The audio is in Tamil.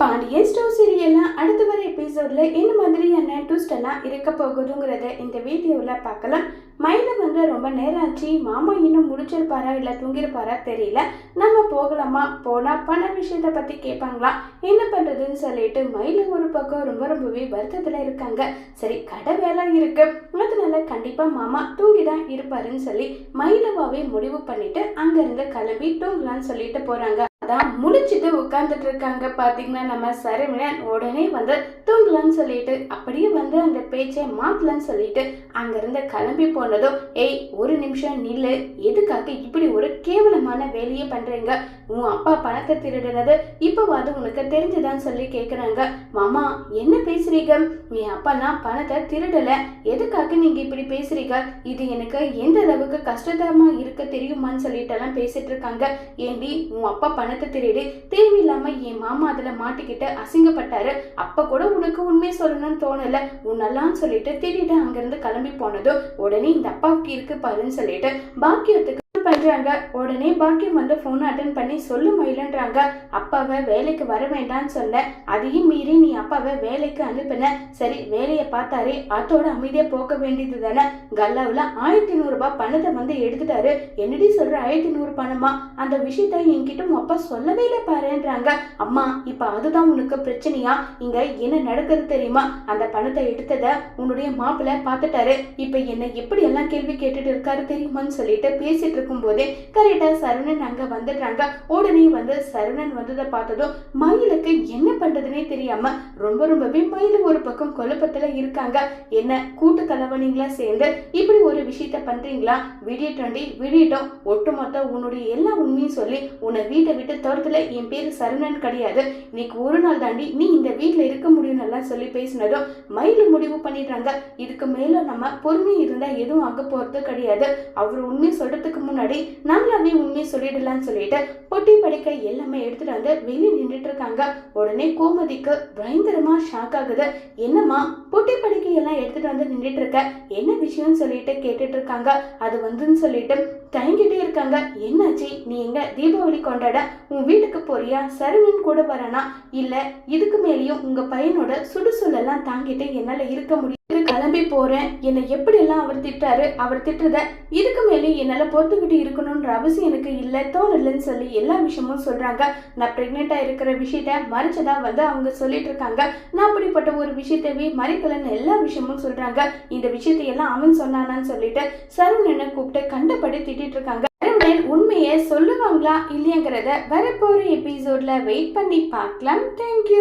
பாண்டியன் ஸ்டோர் சீரியல்ல அடுத்து வர எபிசோட்ல என்ன மாதிரியான ட்விஸ்ட் எல்லாம் இருக்க போகுதுங்கிறத இந்த வீடியோவில் பார்க்கலாம். மயில வந்து ரொம்ப நேரம் ஆச்சு. மாமா இன்னும் முடிச்சிருப்பாரா இல்லை தூங்கிருப்பாரா தெரியல. நம்ம போகலாமா? போனால் பண விஷயத்தை பற்றி கேட்பாங்களா என்ன பண்ணுறதுன்னு சொல்லிட்டு மயில ஒரு பக்கம் ரொம்ப ரொம்பவே வருத்தத்தில் இருக்காங்க. சரி கடை வேலை இருக்கு. அதனால கண்டிப்பாக மாமா தூங்கி தான் இருப்பாருன்னு சொல்லி மயிலவாவே முடிவு பண்ணிட்டு அங்கேருந்து கிளம்பி தூங்கலான்னு சொல்லிட்டு போகிறாங்க அதான் முழிச்சிட்டு உட்காந்துட்டு இருக்காங்க பார்த்தீங்கன்னா நம்ம சரவணன் உடனே வந்து தூங்கலன்னு சொல்லிட்டு அப்படியே வந்து அந்த பேச்சை மாத்தலான்னு சொல்லிட்டு அங்கிருந்து கிளம்பி போனதும் ஏய் ஒரு நிமிஷம் நில்லு. எதுக்காக இப்படி ஒரு கேவலமான வேலையை பண்றீங்க? உன் அப்பா பணத்தை திருடினது இப்போவாது உனக்கு தெரிஞ்சுதான்னு சொல்லி கேட்குறாங்க மாமா என்ன பேசுறீங்க? நீ அப்பா பணத்தை திருடலை. எதுக்காக நீங்க இப்படி பேசுறீங்க? இது எனக்கு எந்த அளவுக்கு கஷ்டதரமாக இருக்க தெரியுமான்னு சொல்லிட்டு எல்லாம் பேசிட்டு இருக்காங்க ஏண்டி உன் அப்பா பணத்தை திருடி தேவையில்லாம என் மாமா அதுல மாட்டிக்கிட்டு அசிங்கப்பட்டாரு. அப்ப கூட உனக்கு உண்மை சொல்லணும்னு தோணல. உன்னெல்லாம் சொல்லிட்டு திடீர்னு அங்கிருந்து கிளம்பி போனதும் உடனே இந்த அப்பாவுக்கு இருக்கு பாருன்னு சொல்லிட்டு பாக்கியத்துக்கு பண்ணுறாங்க உடனே பாக்கியம் வந்து ஃபோனை அட்டன் பண்ணி சொல்லு மயிலன்றாங்க. அப்பாவை வேலைக்கு வர வேண்டாம்னு சொன்ன. அதையும் மீறி நீ அப்பாவை வேலைக்கு அனுப்பின. சரி வேலையை பார்த்தாரு. அதோட அமைதியாக போக வேண்டியது தானே. கல்லாவில் ஆயிரத்தி நூறுரூபா பணத்தை வந்து எடுத்துட்டாரு. என்னடி சொல்கிற ஆயிரத்தி நூறு பணமா? அந்த விஷயத்த என்கிட்ட உன் அப்பா சொல்லவே இல்லை பாருன்றாங்க. அம்மா இப்போ அதுதான் உனக்கு பிரச்சனையா? இங்கே என்ன நடக்குது தெரியுமா? அந்த பணத்தை எடுத்ததை உன்னுடைய மாப்பிள்ளை பார்த்துட்டாரு. இப்போ என்னை எப்படி எல்லாம் கேள்வி கேட்டுட்டு இருக்காரு தெரியுமான்னு சொல்லிட்டு பேசிட்டு இருக்கும் போதே கரெக்டா சரவணன் அங்க வந்துடுறாங்க உடனே வந்து சரவணன் வந்ததை பார்த்ததும் மயிலுக்கு என்ன பண்றதுனே தெரியாம ரொம்ப ரொம்பவே மயில் ஒரு பக்கம் குழப்பத்துல இருக்காங்க. என்ன கூட்டு கலவணிங்களா சேர்ந்து இப்படி ஒரு விஷயத்த பண்றீங்களா? விடியட்டோண்டி விடியட்டும் ஒட்டுமொத்த உன்னுடைய எல்லா உண்மையும் சொல்லி உன்னை வீட்டை விட்டு துரத்துல என் பேரு சரவணன் கிடையாது. இன்னைக்கு ஒரு நாள் தாண்டி நீ இந்த வீட்டுல இருக்க முடியும் எல்லாம் சொல்லி பேசினதும் மயில் முடிவு பண்ணிடுறாங்க. இதுக்கு மேல நம்ம பொறுமை இருந்தா எதுவும் ஆக போறது கிடையாது. அவர் உண்மை சொல்றதுக்கு முன்னாடி முன்னாடி நாங்களாவே உண்மையை சொல்லிடலாம்னு சொல்லிட்டு பொட்டி படிக்க எல்லாமே எடுத்துட்டு வந்து வெளியே நின்றுட்டு இருக்காங்க. உடனே கோமதிக்கு பயங்கரமா ஷாக் ஆகுது. என்னம்மா பொட்டி படிக்கை எல்லாம் எடுத்துட்டு வந்து நின்றுட்டு இருக்க? என்ன விஷயம்னு சொல்லிட்டு கேட்டுட்டு இருக்காங்க. அது வந்துன்னு சொல்லிட்டு தயங்கிட்டே இருக்காங்க. என்னாச்சு? நீ எங்க தீபாவளி கொண்டாட உன் வீட்டுக்கு போறியா? சரவணன் கூட வரானா? இல்ல இதுக்கு மேலேயும் உங்க பையனோட சுடுசூழலாம் தாங்கிட்டு என்னால இருக்க முடியும் கிளம்பி போறேன். என்னை எப்படியெல்லாம் அவர் திட்டாரு அவர் திட்டுறத இதுக்கு மேலே என்னால் பொறுத்துக்கிட்டு இருக்கணும்ன்ற அவசியம் எனக்கு இல்லை தோணலைன்னு சொல்லி எல்லா விஷயமும் சொல்றாங்க. நான் ப்ரெக்னெண்ட்டாக இருக்கிற விஷயத்த மறைச்சதா வந்து அவங்க சொல்லிட்டு இருக்காங்க. நான் அப்படிப்பட்ட ஒரு விஷயத்தவே மறைக்கலன்னு எல்லா விஷயமும் சொல்றாங்க. இந்த விஷயத்தை எல்லாம் அவன் சொன்னானான்னு சொல்லிட்டு சரவணனை கூப்பிட்டு கண்டபடி திட்டிட்டு இருக்காங்க. உண்மையை சொல்லுவாங்களா இல்லையங்கிறத வரப்போற எபிசோட்ல வெயிட் பண்ணி பார்க்கலாம். தேங்க்யூ